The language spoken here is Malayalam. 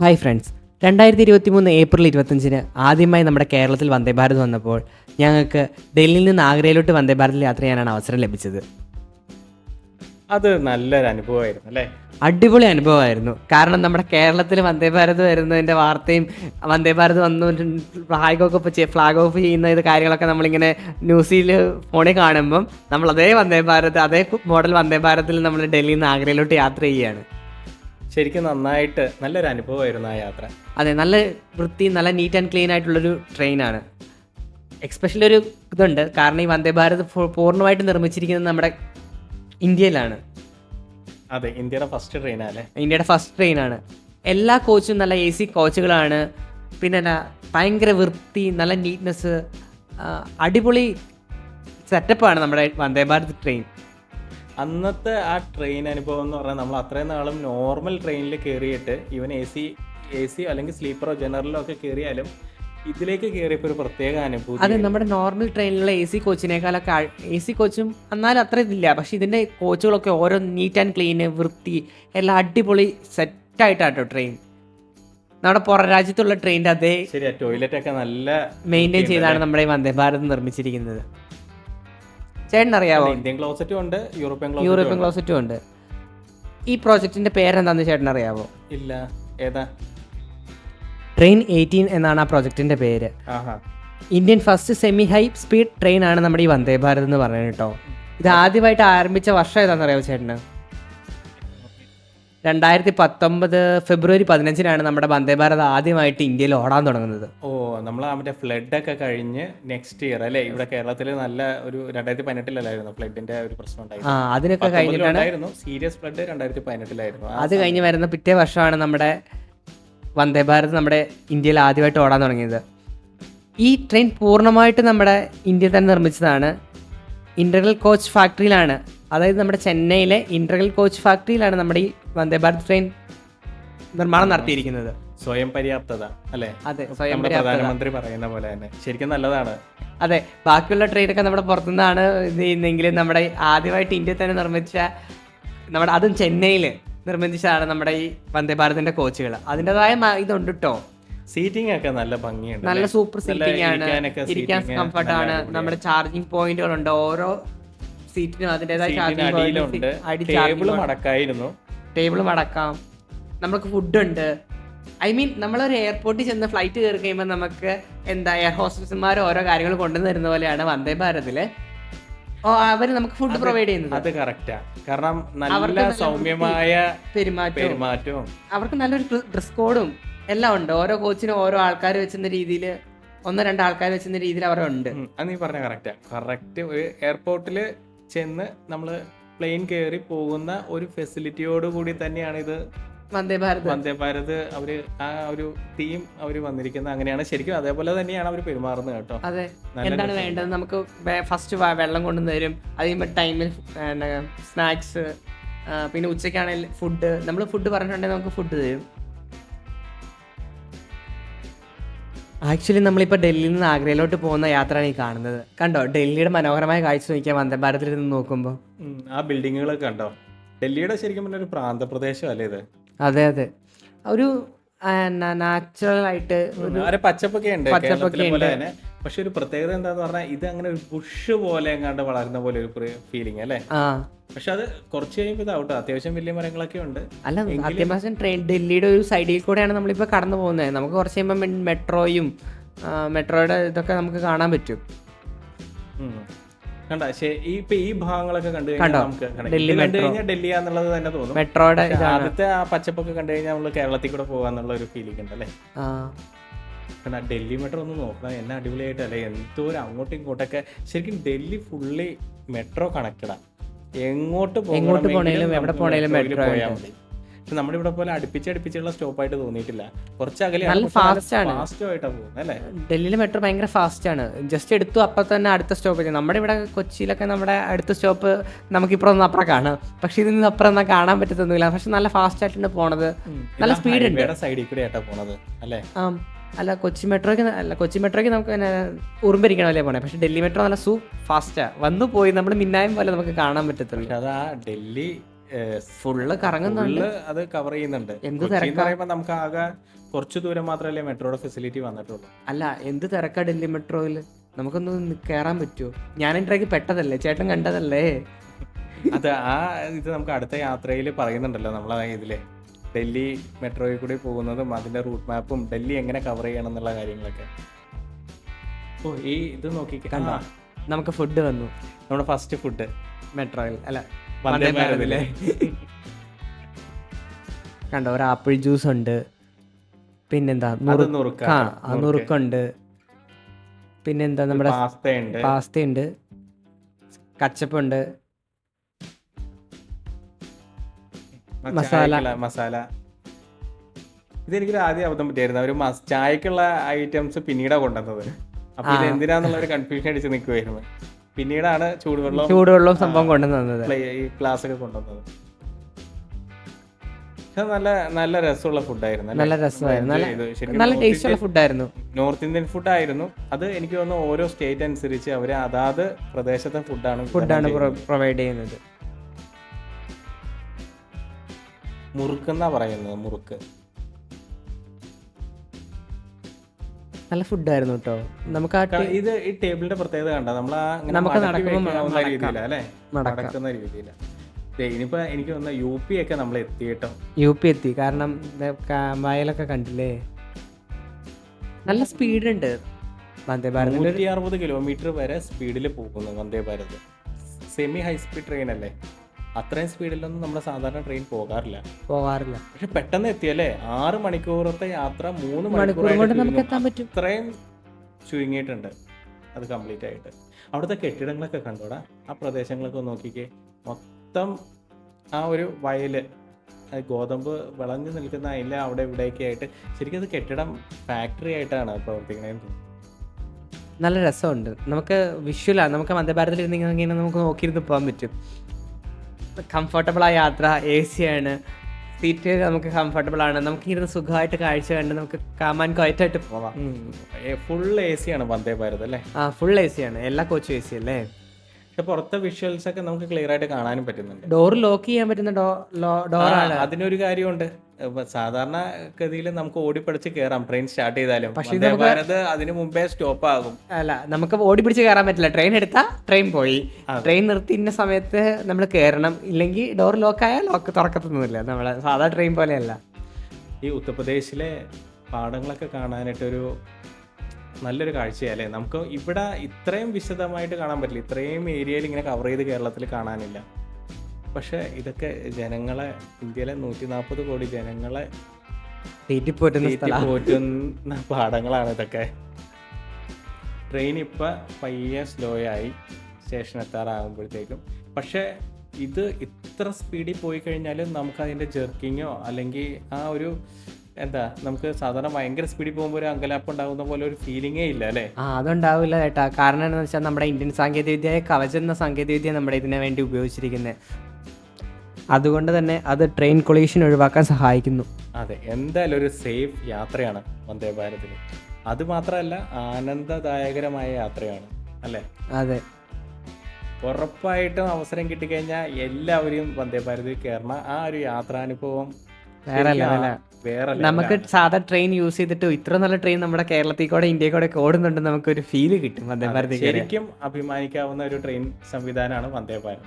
ഹായ് ഫ്രണ്ട്സ് രണ്ടായിരത്തി ഇരുപത്തി മൂന്ന് ഏപ്രിൽ ഇരുപത്തഞ്ചിന് ആദ്യമായി നമ്മുടെ കേരളത്തിൽ വന്ദേ ഭാരത് വന്നപ്പോൾ ഞങ്ങൾക്ക് ഡൽഹിയിൽ നിന്ന് ആഗ്രയിലോട്ട് വന്ദേ ഭാരത് യാത്ര ചെയ്യാനാണ് അവസരം ലഭിച്ചത്. അത് നല്ലൊരു അനുഭവമായിരുന്നു അല്ലേ? അടിപൊളി അനുഭവമായിരുന്നു. കാരണം നമ്മുടെ കേരളത്തിൽ വന്ദേ ഭാരത് വരുന്നതിന്റെ വാർത്തയും വന്ദേ ഭാരത് വന്നു ഫ്ലാഗ് ഒക്കെ ഫ്ലാഗ് ഓഫ് ചെയ്യുന്ന ഇത് കാര്യങ്ങളൊക്കെ നമ്മളിങ്ങനെ ന്യൂസിൽ ഫോണിൽ കാണുമ്പം നമ്മൾ അതേ വന്ദേ ഭാരത് അതേ മോഡൽ വന്ദേ ഭാരതിൽ നമ്മൾ ഡൽഹിയിൽ നിന്ന് ആഗ്രയിലോട്ട് യാത്ര ചെയ്യുകയാണ്. ശരിക്കും നന്നായിട്ട് നല്ലൊരു അനുഭവമായിരുന്നു ആ യാത്ര. അതെ നല്ല വൃത്തി നല്ല നീറ്റ് ആൻഡ് ക്ലീൻ ആയിട്ടുള്ളൊരു ട്രെയിനാണ് എക്സ്പെഷ്യലി ഒരു ഇതുണ്ട്. കാരണം ഈ വന്ദേ ഭാരത് പൂർണമായിട്ട് നിർമ്മിച്ചിരിക്കുന്നത് നമ്മുടെ ഇന്ത്യയിലാണ്. അതെ ഇന്ത്യയുടെ ഫസ്റ്റ് ട്രെയിനല്ലേ ഇന്ത്യയുടെ ഫസ്റ്റ് ട്രെയിനാണ് എല്ലാ കോച്ചും നല്ല എ സി കോച്ചുകളാണ് പിന്നെ ഭയങ്കര വൃത്തി നല്ല നീറ്റ്നെസ് അടിപൊളി സെറ്റപ്പാണ് നമ്മുടെ വന്ദേ ഭാരത് ട്രെയിൻ അന്നത്തെ ആ ട്രെയിൻ അനുഭവം എന്ന് പറഞ്ഞാൽ നമ്മൾ അത്രയും നാളും നോർമൽ ട്രെയിനിൽ കയറിയിട്ട് ഇവൻ എ സി എ സി അല്ലെങ്കിൽ സ്ലീപ്പറോ ജനറലോ ഒക്കെ കയറിയാലും ഇതിലേക്ക് കയറിയപ്പോൾ ഒരു പ്രത്യേക അനുഭൂതി. അതെ നമ്മുടെ നോർമൽ ട്രെയിനിലുള്ള എ സി കോച്ചിനേക്കാളൊക്കെ എ സി കോച്ചും എന്നാലും അത്ര ഇതില്ല. പക്ഷെ ഇതിന്റെ കോച്ചുകളൊക്കെ ഓരോ നീറ്റ് ആൻഡ് ക്ലീന് വൃത്തി എല്ലാം അടിപൊളി സെറ്റായിട്ടാട്ടോ ട്രെയിൻ നമ്മുടെ പുറം രാജ്യത്തുള്ള ട്രെയിനിന്റെ അതേ ശരി ടോയ്ലറ്റ് ഒക്കെ നല്ല മെയിന്റെയിൻ ചെയ്താണ് നമ്മുടെ ഈ വന്ദേ ഭാരത് നിർമ്മിച്ചിരിക്കുന്നത്. ചേട്ടൻ അറിയാവോ? ഇന്ത്യൻ ക്ലോസറ്റും ഉണ്ട് യൂറോപ്യൻ യൂറോപ്യൻ ക്ലോസറ്റും ഉണ്ട്. ഈ പ്രോജക്റ്റിന്റെ പേരെന്താന്ന് ചേട്ടൻ അറിയാവോ? ഇല്ല ഏതാ? ട്രെയിൻ എയ്റ്റീൻ എന്നാണ് ആ പ്രോജക്റ്റിന്റെ പേര്. Indian first semi high speed train ആണ് നമ്മുടെ ഈ വന്ദേ ഭാരത് എന്ന് പറയുന്നത് കേട്ടോ. ഇത് ആദ്യമായിട്ട് ആരംഭിച്ച വർഷം ഏതാണെന്ന് അറിയാമോ ചേട്ടന്? രണ്ടായിരത്തി പത്തൊമ്പത് ഫെബ്രുവരി പതിനഞ്ചിനാണ് നമ്മുടെ വന്ദേ ഭാരത് ആദ്യമായിട്ട് ഇന്ത്യയിൽ ഓടാൻ തുടങ്ങുന്നത്. ഓ നമ്മൾ ആ മറ്റേ ഫ്ലഡ് ഒക്കെ കഴിഞ്ഞ് നെക്സ്റ്റ് ഇയർ അല്ലേ? ഇവിടെ കേരളത്തിൽ നല്ല ഒരു രണ്ടായിരത്തി പതിനെട്ടിലല്ലായിരുന്നു ഫ്ലഡിന്റെ ഒരു പ്രശ്നം ആ അതിനൊക്കെ കഴിഞ്ഞിട്ടാണ് സീരിയസ് ഫ്ലഡ് രണ്ടായിരത്തി പതിനെട്ടിലായിരുന്നു അത് കഴിഞ്ഞ് വരുന്ന പിറ്റേ വർഷമാണ് നമ്മുടെ വന്ദേ ഭാരത് നമ്മുടെ ഇന്ത്യയിൽ ആദ്യമായിട്ട് ഓടാൻ തുടങ്ങിയത്. ഈ ട്രെയിൻ പൂർണമായിട്ട് നമ്മുടെ ഇന്ത്യയിൽ തന്നെ നിർമ്മിച്ചതാണ്. ഇന്റർണൽ കോച്ച് ഫാക്ടറിയിലാണ് അതായത് നമ്മുടെ ചെന്നൈയിലെ ഇന്റർഗ്രൽ കോച്ച് ഫാക്ടറിയിലാണ് നമ്മുടെ ഈ വന്ദേ ഭാരത് ട്രെയിൻ നിർമ്മാണം നടത്തിയിരിക്കുന്നത്. സ്വയം പര്യാപ്തത അല്ലെ? അതെ സ്വയം പ്രധാനമന്ത്രി പറയുന്ന പോലെ തന്നെ. ശരിക്കും നല്ലതാണ്. അതെ ബാക്കിയുള്ള ട്രെയിനൊക്കെ നമ്മുടെ പുറത്തുനിന്നാണ് ഇത് ചെയ്യുന്നെങ്കിലും നമ്മുടെ ആദ്യമായിട്ട് ഇന്ത്യയിൽ തന്നെ നിർമ്മിച്ച നമ്മുടെ അതും ചെന്നൈയിൽ നിർമ്മിച്ചതാണ് നമ്മുടെ ഈ വന്ദേ ഭാരതിന്റെ കോച്ചുകൾ അതിന്റെതായ ഇതുണ്ട് കേട്ടോ സീറ്റിംഗ് ഒക്കെ നല്ല ഭംഗിയുണ്ട് നല്ല സൂപ്പർ സീറ്റിംഗ് ആണ്. ഇരിക്കാൻ കംഫർട്ടാണ്. നമ്മുടെ ചാർജിങ് പോയിന്റുകളുണ്ട് ഓരോ സീറ്റിനും അതിന്റെതായ ടേബിൾ മടക്കാം. നമുക്ക് ഫുഡ് ഉണ്ട്. ഐ മീൻ നമ്മളൊരു എയർപോർട്ടിൽ ചെന്ന് ഫ്ലൈറ്റ് കയറി കഴിയുമ്പോൾ നമുക്ക് എന്താ എയർ ഹോസ്റ്റസുമാർ ഓരോ കാര്യങ്ങൾ കൊണ്ടുവന്ന് തരുന്ന പോലെയാണ് വന്ദേ ഭാരതിൽ. ഓ അവർ നമുക്ക് ഫുഡ് പ്രൊവൈഡ് ചെയ്യുന്നത്. അത് കറക്റ്റാ കാരണം നല്ല സൗമ്യമായ പെരുമാറ്റവും. അവർക്ക് നല്ലൊരു ഡ്രസ് കോഡും എല്ലാം ഉണ്ട്. ഓരോ കോച്ചിനും ഓരോ ആൾക്കാർ വെച്ചുന്ന രീതിയിൽ ഒന്നോ രണ്ടോ ആൾക്കാർ വെച്ചുന്ന രീതിയിൽ അവരുണ്ട്. അത് നീ പറഞ്ഞ കറക്റ്റാ കറക്റ്റ് ഒരു എയർപോർട്ടിൽ ചെന്ന് നമ്മൾ പ്ലെയിൻ കയറി പോകുന്ന ഒരു ഫെസിലിറ്റിയോട് കൂടി തന്നെയാണ് ഇത് വന്ദേ ഭാരത്. വന്ദേ ഭാരത് അവർ ആ ഒരു ടീം അവർ വന്നിരിക്കുന്നത്. അങ്ങനെയാണ് ശരിക്കും അതേപോലെ തന്നെയാണ് അവർ പെരുമാറുന്നത് കേട്ടോ. അതെ. എന്താണ് വേണ്ടത്? നമുക്ക് ഫസ്റ്റ് വെള്ളം കൊണ്ടു തരും. അത് ടൈമിൽ സ്നാക്സ് പിന്നെ ഉച്ചയ്ക്കാണെങ്കിൽ ഫുഡ് നമ്മൾ ഫുഡ് പറഞ്ഞിട്ടുണ്ടെങ്കിൽ നമുക്ക് ഫുഡ് തരും. ആക്ച്വലി നമ്മളിപ്പോൾ ഡൽഹിയിൽ നിന്ന് ആഗ്രയിലോട്ട് പോകുന്ന യാത്രയാണ് ഈ കാണുന്നത്. കണ്ടോ? ഡൽഹിയുടെ മനോഹരമായ കാഴ്ച നോക്കിയാൽ വന്ദേ ഭാരതിൽ നിന്ന് നോക്കുമ്പോൾ ആ ബിൽഡിങ്ങുകളൊക്കെ കണ്ടോ? ഡൽഹിയുടെ ശരിക്കും പറഞ്ഞ ഒരു പ്രാന്തപ്രദേശം അല്ലേ ഇത്? അതെ അതെ. ഒരു നാച്ചുറൽ ആയിട്ട് പച്ചപ്പൊക്കെ ഉണ്ട്. പച്ചപ്പൊക്കെ ഉണ്ട്. പക്ഷെ ഒരു പ്രത്യേകത എന്താന്ന് പറഞ്ഞാൽ ഇത് അങ്ങനെ ഒരു ബുഷ് പോലെ എങ്ങാണ്ട് വളരുന്ന പോലെ ഒരു ഫീലിംഗ് അല്ലേ? പക്ഷെ അത് കുറച്ച് കഴിയുമ്പോൾ ഇതാവട്ടോ. അത്യാവശ്യം വലിയ മരങ്ങളൊക്കെ ഉണ്ട്. അല്ല അത്യാവശ്യം ട്രെയിൻ ഡൽഹിയുടെ ഒരു സൈഡിൽ കൂടെയാണ് നമ്മളിപ്പോൾ കടന്നു പോകുന്നത്. നമുക്ക് കുറച്ച് കഴിയുമ്പോൾ മെട്രോയും മെട്രോയുടെ ഇതൊക്കെ നമുക്ക് കാണാൻ പറ്റും. കണ്ട? ഈ ഇപ്പൊ ഈ ഭാഗങ്ങളൊക്കെ കണ്ടു കഴിഞ്ഞാൽ നമുക്ക് ഡൽഹി എന്നുള്ളത് തന്നെ തോന്നും. മെട്രോയുടെ ആദ്യത്തെ ആ പച്ചപ്പൊക്കെ കണ്ടു കഴിഞ്ഞാൽ നമ്മൾ കേരളത്തിൽ കൂടെ പോകാന്നുള്ള ഒരു ഫീലിംഗ് ഉണ്ട് അല്ലേ? ആ കാരണം ഡൽഹി മെട്രോ ഒന്ന് നോക്കണം. എന്നെ എന്തോ എന്തോരം അങ്ങോട്ടും ഇങ്ങോട്ടൊക്കെ ശരിക്കും ഡൽഹി ഫുള്ളി മെട്രോ കണക്റ്റഡാ എങ്ങോട്ട് എങ്ങോട്ട് പോണേലും എവിടെ പോണേലും metro പോയാൽ. മതി. പക്ഷെ നമ്മുടെ ഇവിടെ പോലെ അടുപ്പിച്ചടുപ്പിച്ചുള്ള സ്റ്റോപ്പായിട്ട് തോന്നിയിട്ടില്ല. കുറച്ച് അകലെ നല്ല fast ആണ്. ഫാസ്റ്റും ആയിട്ടാണ് പോകുന്നത് അല്ലേ? ഡൽഹിയിലെ മെട്രോ ഭയങ്കര ഫാസ്റ്റ് ആണ്. ജസ്റ്റ് എടുത്തു അപ്പം തന്നെ അടുത്ത സ്റ്റോപ്പ് നമ്മുടെ ഇവിടെ കൊച്ചിയിലൊക്കെ നമ്മുടെ അടുത്ത സ്റ്റോപ്പ് നമുക്ക് ഇപ്പുറം ഒന്നും അപ്പുറം കാണാം. പക്ഷെ ഇതിൽ നിന്ന് അപ്പുറം ഒന്നും കാണാൻ പറ്റത്തൊന്നുമില്ല. പക്ഷെ നല്ല ഫാസ്റ്റ് ആയിട്ടാണ് പോണത്. നല്ല സ്പീഡ് ഉണ്ട്. സൈഡിൽ കൂടെ ആയിട്ടാ പോണത് അല്ലേ? ആ. അല്ല കൊച്ചി മെട്രോയ്ക്ക് അല്ല കൊച്ചി മെട്രോയ്ക്ക് നമുക്ക് പിന്നെ ഉറുമ്പരിക്കണമല്ലേ പോണേ? പക്ഷെ ഡൽഹി മെട്രോ നല്ല സൂ ഫാസ്റ്റാ വന്നു പോയി നമ്മൾ മിന്നായം പോലെ നമുക്ക് കാണാൻ പറ്റത്തുള്ളൂ. പക്ഷെ അത് ആ ഡൽഹി ഫുള്ള് കറങ്ങുന്നുണ്ട്. അത് കവർ ചെയ്യുന്നുണ്ട്. എന്ത്. പറയുമ്പോൾ നമുക്ക് ആകെ കുറച്ച് ദൂരം മാത്രമല്ലേ മെട്രോയുടെ ഫെസിലിറ്റി വന്നിട്ടുള്ളൂ. അല്ല എന്ത് തിരക്കാ ഡൽഹി മെട്രോയിൽ നമുക്കൊന്ന് കയറാൻ പറ്റുമോ ഞാൻ ഇടയ്ക്ക് പെട്ടതല്ലേ? ചേട്ടൻ കണ്ടതല്ലേ? അത് ആ ഇത് നമുക്ക് അടുത്ത യാത്രയിൽ പറയുന്നുണ്ടല്ലോ നമ്മളെ ഇതിൽ. ഡൽഹി മെട്രോയിൽ കൂടി പോകുന്നതും അതിന്റെ റൂട്ട് മാപ്പും ഡൽഹി എങ്ങനെ കവർ ചെയ്യണം എന്നുള്ള കാര്യങ്ങളൊക്കെ. ഓ ഈ ഇത് നോക്കി കണ്ടോ? നമുക്ക് ഫുഡ് വന്നു. നമ്മുടെ ഫസ്റ്റ് ഫുഡ് മെട്രോയിൽ. അല്ല വന്ദേ ഭാരതിലെ. കണ്ടോ ഒരു ആപ്പിൾ ജ്യൂസ് ഉണ്ട്. പിന്നെന്താ നുറുക്ക ആ നുറുക്കുണ്ട്. പിന്നെന്താ നമ്മുടെ പാസ്ത ഉണ്ട് പാസ്ത ഉണ്ട് കച്ചപ്പുണ്ട്. മസാല. മസാല. ഇതെനിക്കൊരു ആദ്യം അബദ്ധം പറ്റിയായിരുന്നു. അവർ ചായക്കുള്ള ഐറ്റംസ് പിന്നീടാ കൊണ്ടുവന്നത്. അപ്പൊ ഇത്. എന്തിനാന്നുള്ള ഒരു കൺഫ്യൂഷൻ അടിച്ച് നിൽക്കുമായിരുന്നു പിന്നീടാണ് ചൂടുവെള്ളം ചൂടുവെള്ളവും സംഭവം കൊണ്ടുവന്നത് ഈ ഗ്ലാസ് ഒക്കെ കൊണ്ടുവന്നത് നല്ല നല്ല രസമുള്ള ഫുഡായിരുന്നു? നല്ല രസമായിരുന്നു. നല്ല ടേസ്റ്റുള്ള ഫുഡായിരുന്നു. നോർത്ത് ഇന്ത്യൻ ഫുഡ് ആയിരുന്നു. അത് എനിക്ക് തോന്നുന്നു ഓരോ സ്റ്റേറ്റ് അനുസരിച്ച് അവർ അതാത് പ്രദേശത്തെ ഫുഡാണ് ഫുഡാണ് പ്രൊവൈഡ് ചെയ്യുന്നത്. മുറുക്കെന്നാ പറയുന്നത്? മുറുക്ക്. നല്ല ഫുഡായിരുന്നു കേട്ടോ നമുക്ക് ആ ഇത് ഈ ടേബിളിന്റെ പ്രത്യേകത കണ്ട? നമ്മൾ നമുക്ക് നടക്കുന്ന രീതിയില. ഇനിയിപ്പോ എനിക്ക് തോന്നുന്ന യു പി ഒക്കെ നമ്മൾ എത്തിയിട്ടോ? യു പി എത്തി. കാരണം വയലൊക്കെ കണ്ടില്ലേ? നല്ല സ്പീഡ് ഉണ്ട് വന്ദേ ഭാരത്. അറുപത് കിലോമീറ്റർ വരെ സ്പീഡിൽ പോകുന്നു Vande Bharat. Semi high speed train അല്ലേ അത്രയും സ്പീഡിലൊന്നും നമ്മുടെ സാധാരണ ട്രെയിൻ പോകാറില്ല. പോകാറില്ല. പക്ഷെ പെട്ടെന്ന് എത്തിയല്ലേ? ആറ് മണിക്കൂറത്തെ യാത്ര മൂന്ന് മണിക്കൂർ കൊണ്ട് നമുക്ക് എത്താൻ പറ്റും. അത്രയും ചുരുങ്ങിയിട്ടുണ്ട്. അത് കംപ്ലീറ്റ് ആയിട്ട്. അവിടുത്തെ കെട്ടിടങ്ങളൊക്കെ കണ്ടോടാ? ആ പ്രദേശങ്ങളൊക്കെ നോക്കിക്കേ. മൊത്തം ആ ഒരു വയൽ അത് ഗോതമ്പ് വിളഞ്ഞു നിൽക്കുന്ന അതിൽ അവിടെ ഇവിടെയൊക്കെ ആയിട്ട് ശരിക്കും അത് കെട്ടിടം ഫാക്ടറി ആയിട്ടാണ് പ്രവർത്തിക്കണേന്ന് തോന്നുന്നു. നല്ല രസമുണ്ട്. നമുക്ക് വിഷ്വലാണ് നമുക്ക് മധ്യഭാരതത്തിൽ ഇരുന്നിങ്ങനെ നമുക്ക് നോക്കിയിരുന്ന് പോകാൻ പറ്റും. കംഫർട്ടബിൾ ആയ യാത്ര എ സി ആണ്. സീറ്റ് നമുക്ക് കംഫർട്ടബിൾ ആണ്. നമുക്ക് ഇരുന്ന് സുഖമായിട്ട് കാഴ്ച കണ്ട് നമുക്ക് കാമാൻ കോയറ്റായിട്ട് പോവാം. ഫുൾ എ സി ആണ് വന്ദേ ഭാരത് അല്ലേ? ആ ഫുൾ എ സി ആണ്. എല്ലാ കോച്ചും എ സി അല്ലേ? പക്ഷെ പുറത്തെ വിഷ്വൽസ് ഒക്കെ നമുക്ക് ക്ലിയർ ആയിട്ട് കാണാനും പറ്റുന്നുണ്ട്. ഡോർ ലോക്ക് ചെയ്യാൻ പറ്റുന്ന ഡോറാണ് അതിനൊരു കാര്യമുണ്ട്. സാധാരണ ഗതിയിൽ നമുക്ക് ഓടിപ്പിടിച്ച് കയറാം ട്രെയിൻ സ്റ്റാർട്ട് ചെയ്താലും. പക്ഷേ ഭാരത് അതിന് മുമ്പേ സ്റ്റോപ്പ് ആകും. അല്ല നമുക്ക് ഓടിപ്പിടിച്ച് കയറാൻ പറ്റില്ല. ട്രെയിൻ എടുത്താൽ ട്രെയിൻ പോയി. ട്രെയിൻ നിർത്തി ഇന്ന സമയത്ത് നമ്മൾ കയറണം ഇല്ലെങ്കിൽ ഡോർ ലോക്ക് ആയാൽ ലോക്ക് തുറക്കത്തൊന്നുമില്ല നമ്മളെ സാധാ ട്രെയിൻ പോലെയല്ല. ഈ ഉത്തർപ്രദേശിലെ പാടങ്ങളൊക്കെ കാണാനായിട്ടൊരു നല്ലൊരു കാഴ്ചയല്ലേ നമുക്ക് ഇവിടെ ഇത്രയും വിശദമായിട്ട് കാണാൻ പറ്റില്ല. ഇത്രയും ഏരിയയിൽ ഇങ്ങനെ കവർ ചെയ്ത് കേരളത്തിൽ കാണാനില്ല. പക്ഷെ ഇതൊക്കെ ജനങ്ങളെ ഇന്ത്യയിലെ നൂറ്റി നാൽപ്പത് കോടി ജനങ്ങളെ പോറ്റുന്ന പാടങ്ങളാണ് ഇതൊക്കെ. ട്രെയിൻ ഇപ്പം പയ്യെ സ്ലോ ആയി സ്റ്റേഷൻ എത്താറാകുമ്പോഴത്തേക്കും പക്ഷേ ഇത് ഇത്ര സ്പീഡിൽ പോയി കഴിഞ്ഞാലും നമുക്ക് അതിന്റെ ജെർക്കിങ്ങോ അല്ലെങ്കിൽ ആ ഒരു എന്താ നമുക്ക് സാധാരണ ഭയങ്കര സ്പീഡിൽ പോകുമ്പോൾ ഒരു അങ്കലാപ്പ് ഉണ്ടാകുന്ന പോലെ ഒരു ഫീലിംഗേ ഇല്ല അല്ലേ? ആ അതുണ്ടാവില്ല ചേട്ടാ കാരണം എന്താണെന്ന് വെച്ചാൽ നമ്മുടെ ഇന്ത്യൻ സാങ്കേതികവിദ്യയെ കവചെന്ന സാങ്കേതികവിദ്യ നമ്മുടെ ഇതിനു വേണ്ടി ഉപയോഗിച്ചിരിക്കുന്നത് അതുകൊണ്ട് തന്നെ അത് ട്രെയിൻ കൊളീഷൻ ഒഴിവാക്കാൻ സഹായിക്കുന്നു. അതെ എന്തായാലും ഒരു സേഫ് യാത്രയാണ് വന്ദേ ഭാരതിൽ അത് മാത്രമല്ല ആനന്ദദായകരമായ യാത്രയാണ് അല്ലേ? അതെ. ഉറപ്പായിട്ടും അവസരം കിട്ടിക്കഴിഞ്ഞാൽ എല്ലാവരെയും വന്ദേ ഭാരതിൽ കയറണം ആ ഒരു യാത്രാനുഭവം വേറെ വേറെ നമുക്ക്. സാധാ ട്രെയിൻ യൂസ് ചെയ്തിട്ട് ഇത്ര നല്ല ട്രെയിൻ നമ്മുടെ കേരളത്തിൽ കൂടെ ഇന്ത്യയിൽ കൂടെ ഓടുന്നുണ്ട് നമുക്കൊരു ഫീൽ കിട്ടും വന്ദേ ഭാരതി. ശരിക്കും അഭിമാനിക്കാവുന്ന ഒരു ട്രെയിൻ സംവിധാനമാണ് വന്ദേ ഭാരത്